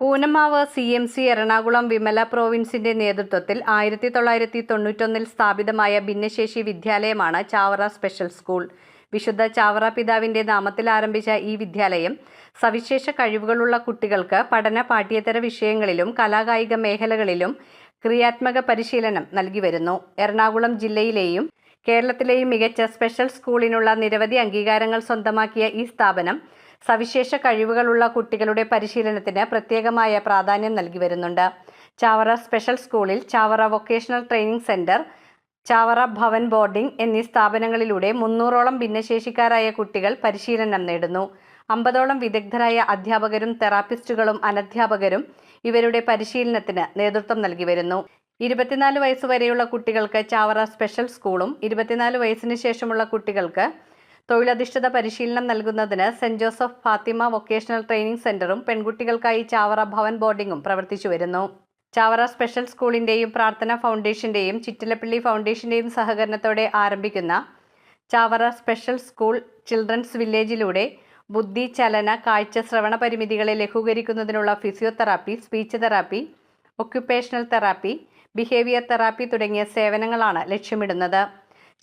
Koonammavu C M C Ernakulam Vimala പ്രോവിൻസിന്റെ നേതൃത്വത്തിൽ ആയിരത്തി തൊള്ളായിരത്തി തൊണ്ണൂറ്റൊന്നിൽ സ്ഥാപിതമായ ഭിന്നശേഷി വിദ്യാലയമാണ് ചാവറ സ്പെഷ്യൽ സ്കൂൾ. വിശുദ്ധ ചാവറ പിതാവിന്റെ നാമത്തിൽ ആരംഭിച്ച ഈ വിദ്യാലയം സവിശേഷ കഴിവുകളുള്ള കുട്ടികൾക്ക് പഠന പാഠ്യേതര വിഷയങ്ങളിലും കലാകായിക മേഖലകളിലും ക്രിയാത്മക പരിശീലനം നൽകി വരുന്നു. എറണാകുളം ജില്ലയിലെയും കേരളത്തിലെയും മികച്ച സ്പെഷ്യൽ സ്കൂളിനുള്ള നിരവധി അംഗീകാരങ്ങൾ സ്വന്തമാക്കിയ ഈ സ്ഥാപനം സവിശേഷ കഴിവുകളുള്ള കുട്ടികളുടെ പരിശീലനത്തിന് പ്രത്യേകമായ പ്രാധാന്യം നൽകി വരുന്നുണ്ട്. ചാവറ സ്പെഷ്യൽ സ്കൂളിൽ Chavara vocational training centre Chavara Bhavan boarding എന്നീ സ്ഥാപനങ്ങളിലൂടെ മുന്നൂറോളം ഭിന്നശേഷിക്കാരായ കുട്ടികൾ പരിശീലനം നേടുന്നു. അമ്പതോളം വിദഗ്ധരായ അധ്യാപകരും തെറാപ്പിസ്റ്റുകളും അനധ്യാപകരും ഇവരുടെ പരിശീലനത്തിന് നേതൃത്വം നൽകി വരുന്നു. ഇരുപത്തിനാല് വയസ്സുവരെയുള്ള കുട്ടികൾക്ക് ചാവറ സ്പെഷ്യൽ സ്കൂളും ഇരുപത്തിനാല് വയസ്സിന് ശേഷമുള്ള കുട്ടികൾക്ക് തൊഴിലധിഷ്ഠിത പരിശീലനം നൽകുന്നതിന് Saint Joseph Fatima vocational training സെന്ററും പെൺകുട്ടികൾക്കായി ചാവറ ഭവൻ ബോർഡിംഗും പ്രവർത്തിച്ചു വരുന്നു. ചാവറ സ്പെഷ്യൽ സ്കൂളിന്റെയും പ്രാർത്ഥന ഫൗണ്ടേഷന്റെയും ചിറ്റിലപ്പള്ളി ഫൗണ്ടേഷന്റെയും സഹകരണത്തോടെ ആരംഭിക്കുന്ന ചാവറ സ്പെഷ്യൽ സ്കൂൾ ചിൽഡ്രൻസ് വില്ലേജിലൂടെ ബുദ്ധി ചലന കാഴ്ച ശ്രവണ പരിമിതികളെ ലഘൂകരിക്കുന്നതിനുള്ള physiotherapy speech therapy occupational therapy behaviour therapy തുടങ്ങിയ സേവനങ്ങളാണ് ലക്ഷ്യമിടുന്നത്.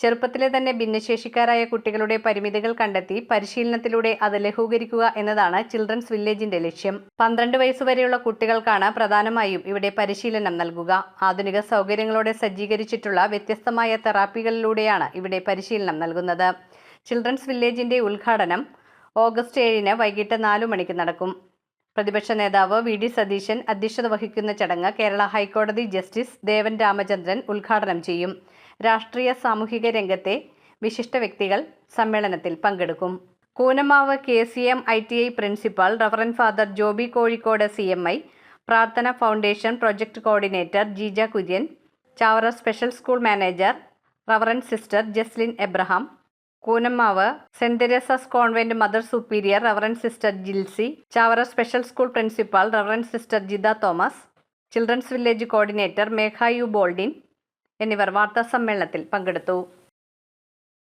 ചെറുപ്പത്തിലെ തന്നെ ഭിന്നശേഷിക്കാരായ കുട്ടികളുടെ പരിമിതികൾ കണ്ടെത്തി പരിശീലനത്തിലൂടെ അത് ലഘൂകരിക്കുക എന്നതാണ് ചിൽഡ്രൻസ് വില്ലേജിന്റെ ലക്ഷ്യം. പന്ത്രണ്ട് വയസ്സുവരെയുള്ള കുട്ടികൾക്കാണ് പ്രധാനമായും ഇവിടെ പരിശീലനം നൽകുക. ആധുനിക സൗകര്യങ്ങളോടെ സജ്ജീകരിച്ചിട്ടുള്ള വ്യത്യസ്തമായ തെറാപ്പികളിലൂടെയാണ് ഇവിടെ പരിശീലനം നൽകുന്നത്. ചിൽഡ്രൻസ് വില്ലേജിന്റെ ഉദ്ഘാടനം ഓഗസ്റ്റ് ഏഴിന് വൈകിട്ട് നാലു മണിക്ക് നടക്കും. പ്രതിപക്ഷ നേതാവ് വി ഡി സതീശൻ അധ്യക്ഷത വഹിക്കുന്ന ചടങ്ങ് കേരള ഹൈക്കോടതി ജസ്റ്റിസ് ദേവൻ രാമചന്ദ്രൻ ഉദ്ഘാടനം ചെയ്യും. രാഷ്ട്രീയ സാമൂഹിക രംഗത്തെ വിശിഷ്ട വ്യക്തികൾ സമ്മേളനത്തിൽ പങ്കെടുക്കും. Koonammavu K C M I T I principal reverend father Joby Kozhikode C M I Prarthana foundation project coordinator Jeeja Kurian Chavara special school manager reverend sister Jaslin Abraham Koonammavu Saint Teresa's convent mother superior reverend sister Jilsy Chavara special school principal reverend sister Jitha Thomas children's village coordinator Meghayu Boldin എന്നിവർ വാർത്താ സമ്മേളനത്തിൽ പങ്കെടുത്തു.